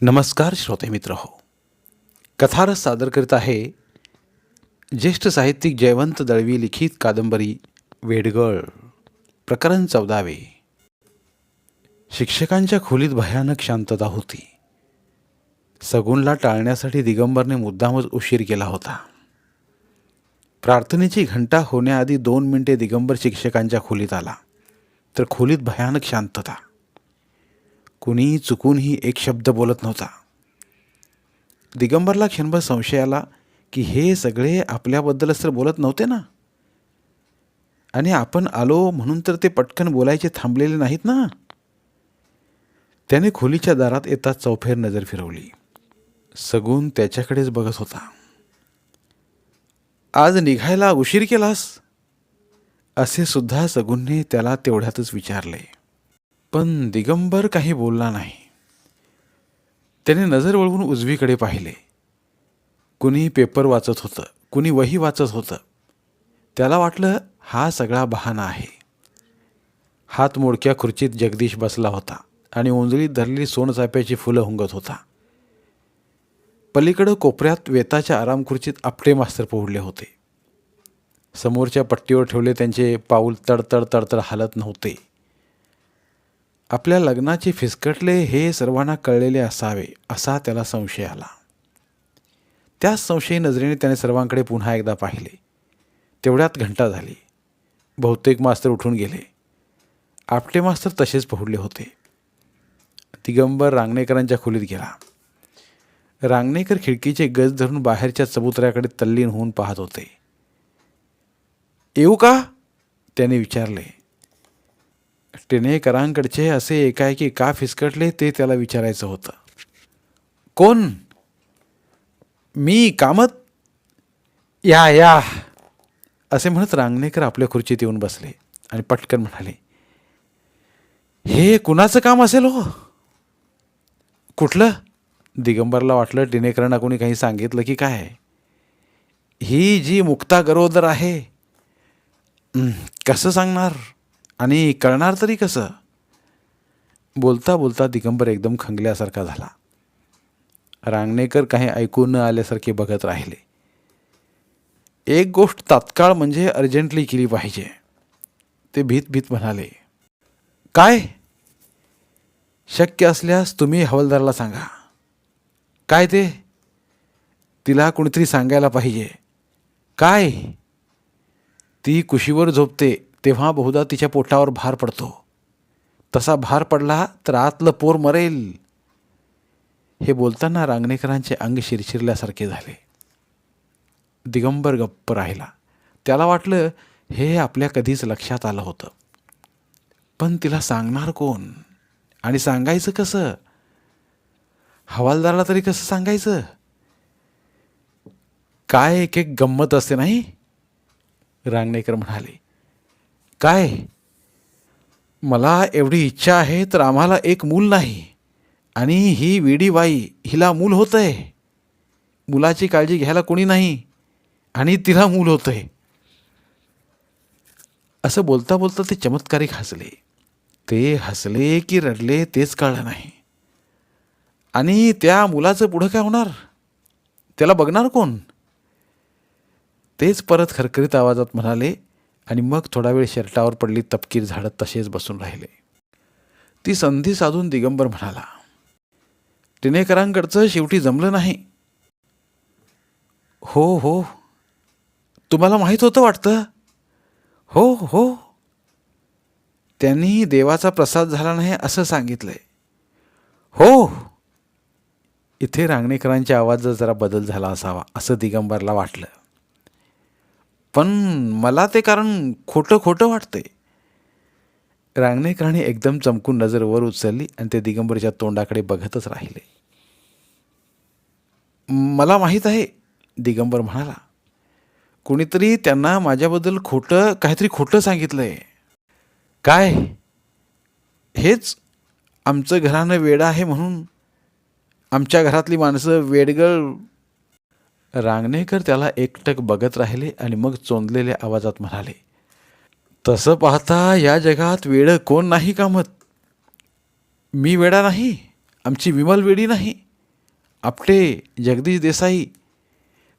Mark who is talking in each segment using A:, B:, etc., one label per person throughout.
A: नमस्कार श्रोते मित्र हो. कथारस सादर करीत आहे ज्येष्ठ साहित्यिक जयवंत दळवी लिखित कादंबरी वेडगळ प्रकरण चौदावे. शिक्षकांच्या खोलीत भयानक शांतता होती. सगुणला टाळण्यासाठी दिगंबरने मुद्दामच उशीर केला होता. प्रार्थनेची घंटा होण्याआधी दोन मिनिटे दिगंबर शिक्षकांच्या खोलीत आला. तर खोलीत भयानक शांतता. कुणी चुकूनही एक शब्द बोलत नव्हता. दिगंबरला क्षणभर संशय आला की हे सगळे आपल्याबद्दलच तर बोलत नव्हते ना? आणि आपण आलो म्हणून तर ते पटकन बोलायचे थांबलेले नाहीत ना? त्याने खोलीच्या दारात येता चौफेर नजर फिरवली. सगून त्याच्याकडेच बघत होता. आज निघायला उशीर केलास? असे सुद्धा सगुनने त्याला तेवढ्यातच विचारले. पण दिगंबर काही बोलला नाही. त्याने नजर वळवून उजवीकडे पाहिले. कुणी पेपर वाचत होतं कुणी वही वाचत होतं. त्याला वाटलं हा सगळा बहाणा आहे. हात मोडक्या खुर्चीत जगदीश बसला होता आणि ओंजळीत धरलेली सोनचाप्याची फुलं हुंगत होता. पलीकडं कोपऱ्यात वेताच्या आराम खुर्चीत आपटे मास्तर पोहडले होते. समोरच्या पट्टीवर ठेवले त्यांचे पाऊल तडतड तडतड हालत नव्हते. आपल्या लग्नाचे फिसकटले हे सर्वांना कळलेले असावे असा त्याला संशय आला. त्याच संशयी नजरेने त्याने सर्वांकडे पुन्हा एकदा पाहिले. तेवढ्यात घंटा झाली. बहुतेक मास्तर उठून गेले. आपटे मास्तर तसेच पहुडले होते. दिगंबर रांगणेकरांच्या खोलीत गेला. रांगणेकर खिडकीचे गज धरून बाहेरच्या चबुतऱ्याकडे तल्लीन होऊन पाहत होते. येऊ का? त्याने विचारले. टिणेकरांकडचे असे एकाएकी का फिसकटले ते त्याला विचारायचं होतं. कोण? मी कामत? या या. असे म्हणत रांगणेकर आपल्या खुर्चीत येऊन बसले आणि पटकन म्हणाले हे कुणाचं काम असेल हो? कुठलं? दिगंबरला वाटलं टिनेकरांना कोणी काही सांगितलं की काय. ही जी मुक्ता गरोदर आहे. कसं सांगणार? आणि कळणार तरी कसं? बोलता बोलता दिगंबर एकदम खंगल्यासारखा झाला. रांगणेकर काही ऐकून न आल्यासारखे बघत राहिले. एक गोष्ट तात्काळ म्हणजे अर्जंटली केली पाहिजे. ते भीत भीत म्हणाले काय? शक्य असल्यास तुम्ही हवालदाराला सांगा. काय ते? तिला कोणीतरी सांगायला पाहिजे. काय? ती कुशीवर झोपते. तेव्हा बहुधा तिच्या पोटावर भार पडतो. तसा भार पडला तर आतलं पोर मरेल. हे बोलताना रांगणेकरांचे अंग शिरशिरल्यासारखे झाले. दिगंबर गप्प राहिला. त्याला वाटलं हे आपल्या कधीच लक्षात आलं होतं. पण तिला सांगणार कोण? आणि सांगायचं कसं? हवालदाराला तरी कसं सांगायचं? काय एक एक गंमत असते नाही? रांगणेकर म्हणाले. काय? मला एवढी इच्छा आहे तर आम्हाला एक मूल नाही. आणि ही वेडी बाई हिला मूल होतं आहे मुलाची काळजी घ्यायला कोणी नाही आणि तिला मूल होतं आहे असं बोलता बोलता ते चमत्कारिक हसले. ते हसले की रडले तेच कळलं नाही. आणि त्या मुलाचं पुढं काय होणार? त्याला बघणार कोण? तेच परत खरखरीत आवाजात म्हणाले आणि मग थोडा वेळ शर्टावर पडली तपकीर झाडत तसेच बसून राहिले. ती संधी साधून दिगंबर म्हणाला टिनेकरांकडचं शेवटी जमलं नाही. हो हो. तुम्हाला माहीत होतं वाटतं? हो हो. त्यांनी देवाचा प्रसाद झाला नाही असं सांगितलंय. हो. इथे रांगणेकरांच्या आवाजात जरा बदल झाला असावा असं दिगंबरला वाटलं. पण मला ते कारण खोटं खोटं वाटतंय. रांगणेकरांनी एकदम चमकून नजर वर उचलली आणि ते दिगंबरच्या तोंडाकडे बघतच राहिले. मला माहीत आहे दिगंबर म्हणाला कुणीतरी त्यांना माझ्याबद्दल खोटं काहीतरी खोटं सांगितलंय. काय? हेच आमचं घरानं वेडं आहे म्हणून आमच्या घरातली माणसं वेडगळ रांगणेकर त्याला एकटक बघत राहिले आणि मग चोंदलेल्या आवाजात म्हणाले तसं पाहता या जगात वेळ कोण नाही कामत. मी वेडा नाही आमची विमल वेडी नाही. आपटे जगदीश देसाई.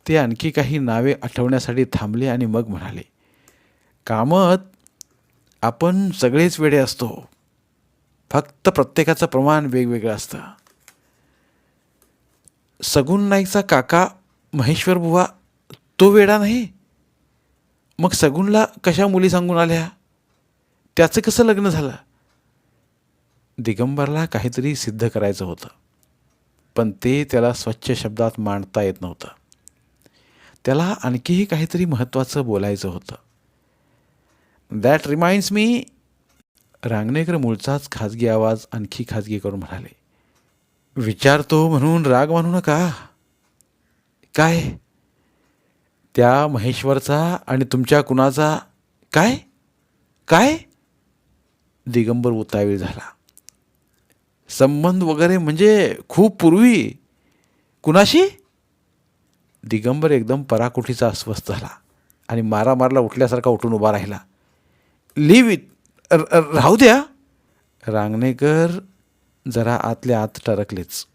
A: ते आणखी काही नावे आठवण्यासाठी थांबले आणि मग म्हणाले कामत आपण सगळेच वेडे असतो. फक्त प्रत्येकाचं प्रमाण वेगवेगळं असतं. सगुण नाईकचा काका महेश्वर बुवा तो वेडा नाही. मग सगुणला कशा मुली सांगून आल्या? त्याचं कसं लग्न झालं? दिगंबरला काहीतरी सिद्ध करायचं होतं. पण ते त्याला स्वच्छ शब्दात मांडता येत नव्हतं. त्याला आणखीही काहीतरी महत्त्वाचं बोलायचं होतं. दॅट रिमाइंड्स मी रांगणेकर मूळचाच खाजगी आवाज आणखी खाजगी करून म्हणाले. विचारतो म्हणून राग मानू नका. काय? त्या महेश्वरचा आणि तुमच्या कुणाचा? काय? काय? दिगंबर उतावीळ झाला. संबंध वगैरे म्हणजे खूप पूर्वी. कुणाशी? दिगंबर एकदम पराकुटीचा अस्वस्थ झाला आणि मारा मारला उठल्यासारखा उठून उभा राहिला. लिव्ह इट राहू द्या. रांगणेकर जरा आतल्या आत टरकलेच.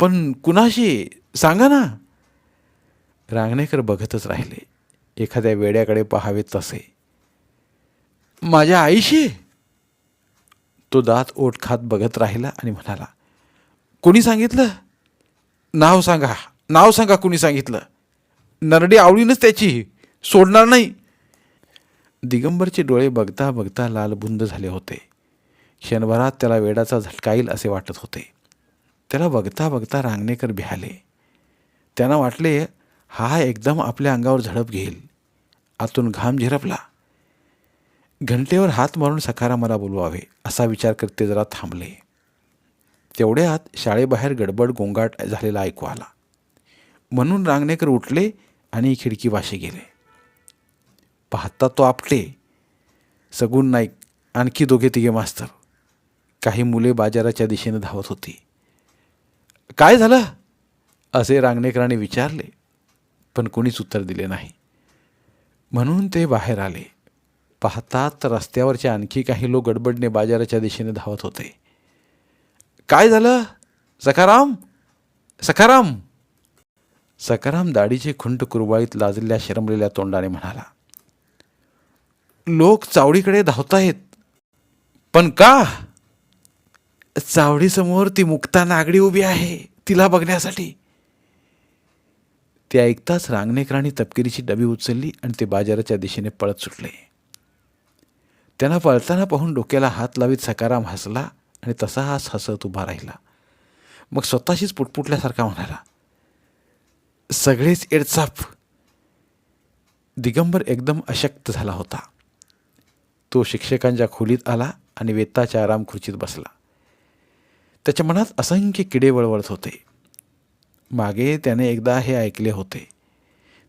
A: पण कुणाशी? सांगा ना. रांगणेकर बघतच राहिले. एखाद्या वेड्याकडे पहावे तसे. माझ्या आईशी? तो दात ओठ खात बघत राहिला आणि म्हणाला कुणी सांगितलं? नाव सांगा. नाव सांगा कुणी सांगितलं. नरडी आवडीनच त्याची. सोडणार नाही. दिगंबरचे डोळे बघता बघता लालबुंद झाले होते. क्षणभरात त्याला वेडाचा झटका येईल असे वाटत होते. त्याला बघता बघता रांगणेकर बिहाले. त्यांना वाटले हा एकदम आपल्या अंगावर झडप घेईल. आतून घाम झिरपला. घंटेवर हात मारून सखारा मला बोलवावे असा विचार करत ते जरा थांबले. तेवढ्यात शाळेबाहेर गडबड गोंगाट झालेला ऐकू आला. म्हणून रांगणेकर उठले आणि खिडकीवाशी गेले. पाहता तो आपटे. सगुण नाईक आणखी दोघे तिघे मास्तर. काही मुले बाजाराच्या दिशेने धावत होती. काय झालं? असे रांगणेकरांनी विचारले पण कोणीच उत्तर दिले नाही. म्हणून ते बाहेर आले. पाहतात रस्त्यावरचे आणखी काही लोक गडबडने बाजाराच्या दिशेने धावत होते. काय झालं? सखाराम? सखाराम? सखाराम दाढीचे खुंट कुरवाळीत लाजलेल्या शरमलेल्या तोंडाने म्हणाला लोक चावडीकडे धावतायत पण का? चावडीसमोर ती मुक्ता नागडी उभी आहे तिला बघण्यासाठी. ते ऐकताच रांगणेकरांनी तपकिरीची डबी उचलली आणि ते बाजाराच्या दिशेने पळत सुटले. त्यांना पळताना पाहून डोक्याला हात लावीत सकाराम हसला आणि तसा हाच हसत उभा राहिला. मग स्वतःशीच पुटपुटल्यासारखा म्हणाला सगळेच एडचाप दिगंबर एकदम अशक्त झाला होता. तो शिक्षकांच्या खोलीत आला आणि वेताच्या आराम खुर्चीत बसला. त्याच्या मनात असंख्य किडे वळवळत होते. मागे त्याने एकदा हे ऐकले होते.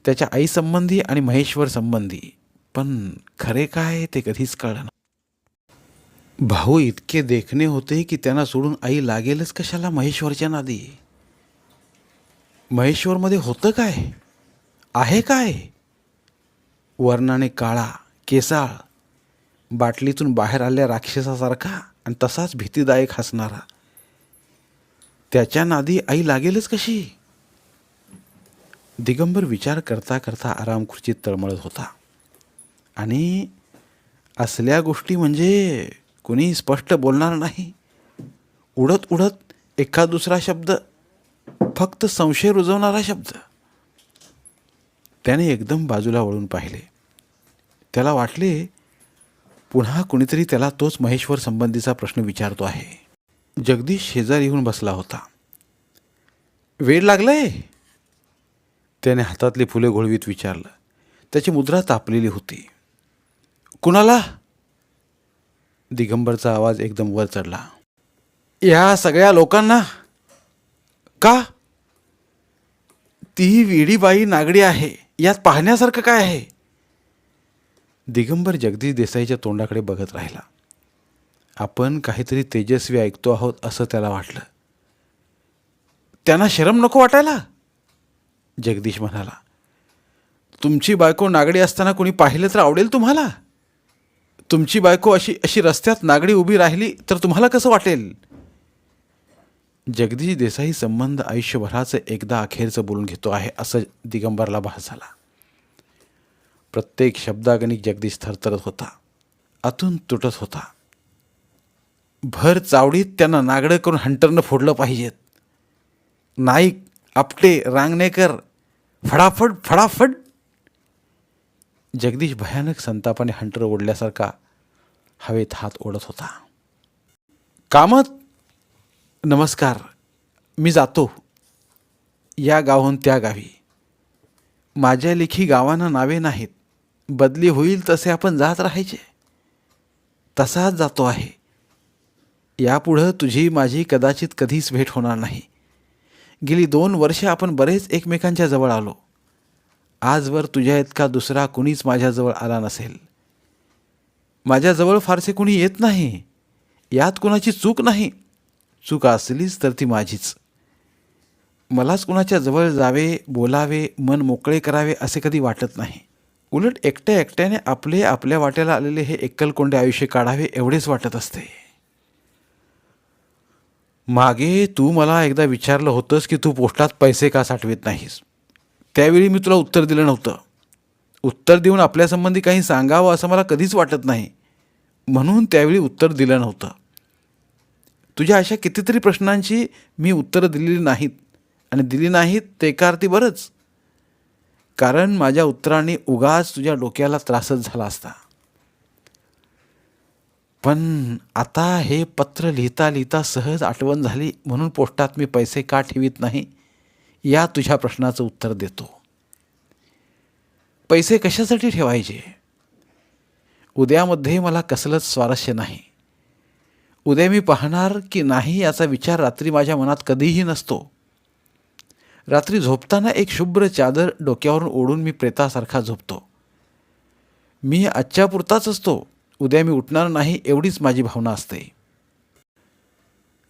A: त्याच्या आईसंबंधी आणि महेश्वर संबंधी. पण खरे काय ते कधीच कळलं भाऊ इतके देखणे होते की त्यांना सोडून आई लागेलच कशाला महेश्वरच्या नादी? महेश्वरमध्ये होतं काय? आहे काय? वर्णाने काळा केसाळ बाटलीतून बाहेर आल्या राक्षसासारखा आणि तसाच भीतीदायक हसणारा. त्याच्या नादी आई लागेलच कशी? दिगंबर विचार करता करता आराम खुर्चीत तळमळत होता. आणि असल्या गोष्टी म्हणजे कुणी स्पष्ट बोलणार नाही. उडत उडत एखाद दुसरा शब्द फक्त संशय रुजवणारा शब्द. त्याने एकदम बाजूला वळून पाहिले. त्याला वाटले पुन्हा कुणीतरी त्याला तोच महेश्वर संबंधीचा प्रश्न विचारतो आहे. जगदीश शेजारी येऊन बसला होता. वेळ लागलाय? त्याने हातातली फुले घोळवीत विचारलं. त्याची मुद्रा तापलेली होती. कुणाला? दिगंबरचा आवाज एकदम वर चढला. या सगळ्या लोकांना? का? ती विडीबाई नागडी आहे. यात पाहण्यासारखं काय आहे? दिगंबर जगदीश देसाईच्या तोंडाकडे बघत राहिला. आपण काहीतरी तेजस्वी ऐकतो आहोत असं त्याला वाटलं. त्यांना शरम नको वाटायला? जगदीश म्हणाला तुमची बायको नागडी असताना कोणी पाहिलं तर आवडेल तुम्हाला? तुमची बायको अशी अशी रस्त्यात नागडी उभी राहिली तर तुम्हाला कसं वाटेल? जगदीश देसाई संबंध आयुष्यभराचं एकदा अखेरचं बोलून घेतो आहे असं दिगंबरला भास झाला. प्रत्येक शब्दागणिक जगदीश थरथरत होता आतून तुटत होता. भर चावडीत त्यांना नागडं करून हंटरनं फोडलं पाहिजेत. नाईक आपटे रांगणेकर फडाफड फडाफड. जगदीश भयानक संतापाने हंटर ओढल्यासारखा हवेत हात ओढत होता. कामत नमस्कार मी जातो. या गावहून त्या गावी. माझ्या लेखी गावांना नावे नाहीत. बदली होईल तसे आपण जात राहायचे. तसाच जातो आहे. यापुढं तुझी माझी कदाचित कधीच भेट होणार नाही. गेली दोन वर्षे आपण बरेच एकमेकांच्या जवळ आलो. आजवर तुझ्या इतका दुसरा कुणीच माझ्याजवळ आला नसेल. माझ्याजवळ फारसे कुणी येत नाही. यात कुणाची चूक नाही. चूक असलीच तर ती माझीच. मलाच कुणाच्या जवळ जावे बोलावे मन मोकळे करावे असे कधी वाटत नाही. उलट एकट्या एकट्याने आपले आपल्या वाट्याला आलेले हे एकलकोंडे आयुष्य काढावे एवढेच वाटत असते. मागे तू मला एकदा विचारलं होतंस की तू पोस्टात पैसे का साठवित नाहीस? त्यावेळी मी तुला उत्तर दिलं नव्हतं. उत्तर देऊन आपल्यासंबंधी काही सांगावं असं मला कधीच वाटत नाही. म्हणून त्यावेळी उत्तर दिलं नव्हतं. तुझ्या अशा कितीतरी प्रश्नांची मी उत्तरं दिलेली नाहीत. आणि दिली नाहीत ते एका ती बरंच. कारण माझ्या उत्तराने उगाच तुझ्या डोक्याला त्रासच झाला असता. पण आता हे पत्र लिहिता लिहिता सहज आठवण झाली म्हणून पोस्टात मी पैसे का ठेवीत नाही? या तुझ्या प्रश्नाचं उत्तर देतो. पैसे कशासाठी ठेवायचे? उद्यामध्ये मला कसलंच स्वारस्य नाही. उद्या मी पाहणार की नाही याचा विचार रात्री माझ्या मनात कधीही नसतो. रात्री झोपताना एक शुभ्र चादर डोक्यावरून ओढून मी प्रेतासारखा झोपतो. मी आजच्यापुरताच असतो. उद्या मी उठणार नाही एवढीच माझी भावना असते.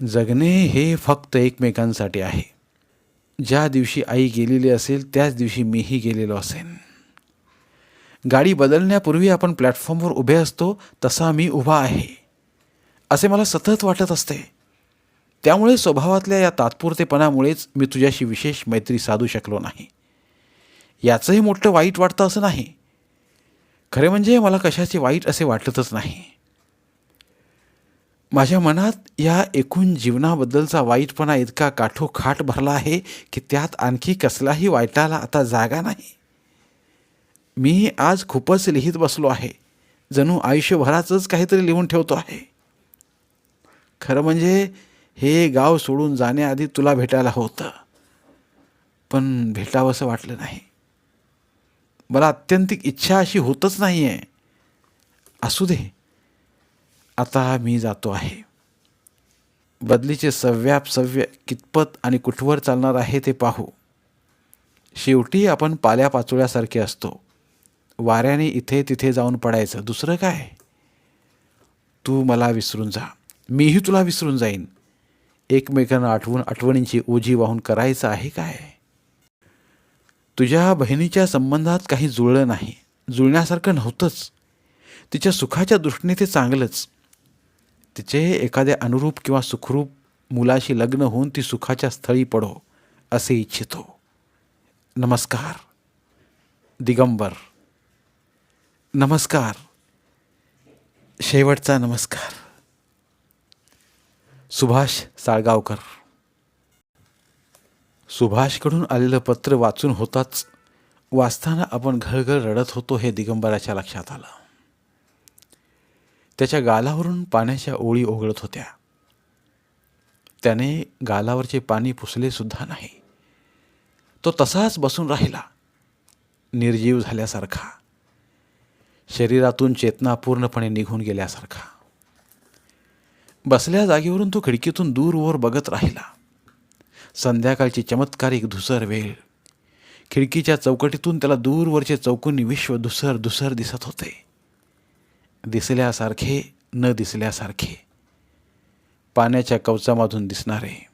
A: जगणे हे फक्त एकमेकांसाठी आहे. ज्या दिवशी आई गेलेली असेल त्याच दिवशी मीही गेलेलो असेन. गाडी बदलण्यापूर्वी आपण प्लॅटफॉर्मवर उभे असतो तसा मी उभा आहे. असे मला सतत वाटत असते. त्यामुळे स्वभावातल्या या तात्पुरतेपणामुळेच मी तुझ्याशी विशेष मैत्री साधू शकलो नाही. याचंही मोठं वाईट वाटतं असं नाही. खरे म्हणजे मला कशाचे वाईट असे वाटतच नाही. माझ्या मनात या एकूण जीवनाबद्दलचा वाईटपणा इतका काठोखाट भरला आहे की त्यात आणखी कसलाही वाईटाला आता जागा नाही. मी आज खूपच लिहित बसलो आहे. जणू आयुष्यभराचंच काहीतरी लिहून ठेवतो आहे. खरं म्हणजे हे गाव सोडून जाण्याआधी तुला भेटायला होतं. पण भेटावंसं वाटलं नाही. मला अत्यंतिक इच्छा अशी होतच नाही आहे असू दे. आता मी जातो आहे. बदलीचे सव्याप सव्य कितपत आणि कुठवर चालणार आहे ते पाहू. शेवटी आपण पाल्या पाचोळ्यासारखे असतो. वाऱ्याने इथे तिथे जाऊन पडायचं. दुसरं काय? तू मला विसरून जा. मीही तुला विसरून जाईन. एकमेकांना आठवून आठवणींची ओझी वाहून करायचं आहे काय? तुझ्या बहिणीच्या संबंधात काही जुळलं नाही. जुळण्यासारखं नव्हतंच. तिच्या सुखाच्या दृष्टीने ते चांगलंच. तिचे एखाद्या अनुरूप किंवा सुखरूप मुलाशी लग्न होऊन ती सुखाच्या स्थळी पडो असे इच्छितो. नमस्कार. दिगंबर. नमस्कार. शेवटचा नमस्कार. सुभाष साळगावकर. सुभाषकडून आलेलं पत्र वाचून होताच वाचताना आपण घळघळ रडत होतो हे दिगंबराच्या लक्षात आलं. त्याच्या गालावरून पाण्याच्या ओळी ओघळत होत्या. त्याने गालावरचे पाणी पुसले सुद्धा नाही. तो तसाच बसून राहिला निर्जीव झाल्यासारखा. शरीरातून चेतना पूर्णपणे निघून गेल्यासारखा. बसल्या जागेवरून तो खिडकीतून दूरवर बघत राहिला. संध्याकाळची चमत्कारिक धुसर वेळ. खिडकीच्या चौकटीतून त्याला दूरवरचे चौकोनी विश्व धुसर धुसर दिसत होते. दिसल्यासारखे न दिसल्यासारखे. पाण्याच्या कवचामधून दिसणारे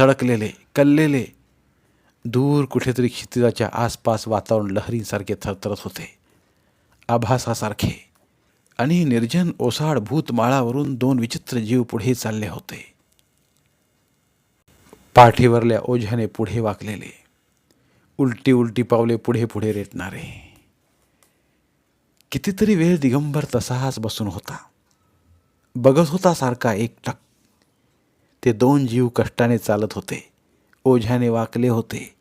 A: तडकलेले कल्लेले दूर कुठेतरी क्षितिजाच्या आसपास वातावरण लहरींसारखे थरथरत होते. आभासासारखे आणि निर्जन ओसाड भूतमाळावरून दोन विचित्र जीव पुढे चालले होते. पाठीवरल्या ओझ्याने पुढे वाकलेले. उलटी उलटी पावले पुढे पुढे रेटणारे. कितीतरी वेळ दिगंबर तसाच बसून होता. बघत होता सारखा एकटक. ते दोन जीव कष्टाने चालत होते. ओझ्याने वाकले होते.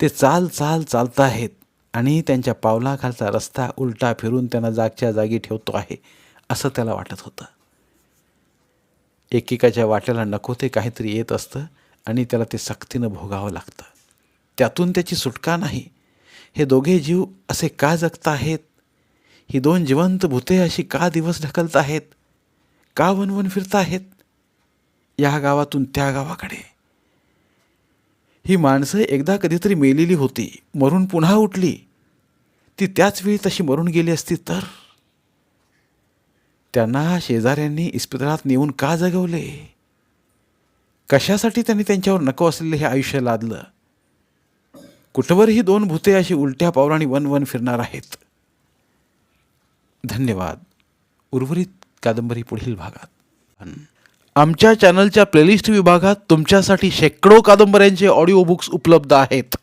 A: ते चाल चाल चालताहेत आणि त्यांच्या पावलाखालचा रस्ता उलटा फिरून त्यांना जागच्या जागी ठेवतो आहे असं त्याला वाटत होतं. एकेकाच्या वाट्याला नको ते काहीतरी येत असतं आणि त्याला ते सक्तीनं भोगावं लागतं. त्यातून त्याची सुटका नाही. हे दोघे जीव असे का जगत आहेत? ही दोन जिवंत भूते अशी का दिवस ढकलत आहेत? का वनवन फिरत आहेत? या गावातून त्या गावाकडे. ही माणसं एकदा कधीतरी मेलेली होती मरून पुन्हा उठली. ती त्याच वेळी तशी मरून गेली असती तर? त्यांना शेजाऱ्यांनी इस्पितळात नेऊन का जगवले? कशासाठी त्यांनी त्यांच्यावर नको असलेलं हे आयुष्य लादलं? कुठवर ही दोन भूते अशी उलट्या पावलांनी वन वन फिरणार आहेत. धन्यवाद. उर्वरित कादंबरी पुढील भागात. आमच्या चॅनलच्या प्लेलिस्ट विभागात तुमच्यासाठी शेकडो कादंबऱ्यांचे ऑडिओ बुक्स उपलब्ध आहेत.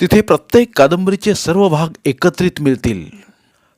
A: तिथे प्रत्येक कादंबरीचे सर्व भाग एकत्रित मिळतील.